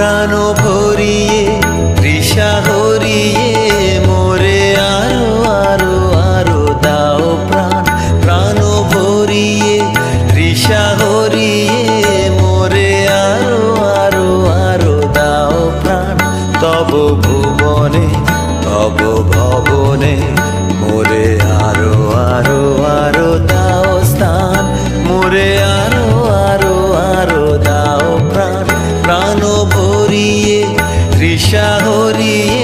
প্রাণ ভরিয়ে, তৃষা হরিয়ে, মোরে আরও আরও আরও দাও প্রাণ। প্রাণ ভরিয়ে, তৃষা হরিয়ে, মোরে আরও আরও আরও দাও প্রাণ। তব ভুবনে, তব ভবনে তৃষা হরিয়ে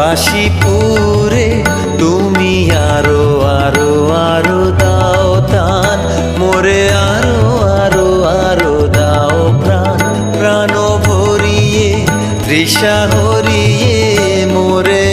বাসিপুরে তুমি আরও আরও আরও দাও তান মোরে আরও আরও আরও দাও প্রাণ। প্রাণ ভরিয়ে, তৃষা হরিয়ে, মোরে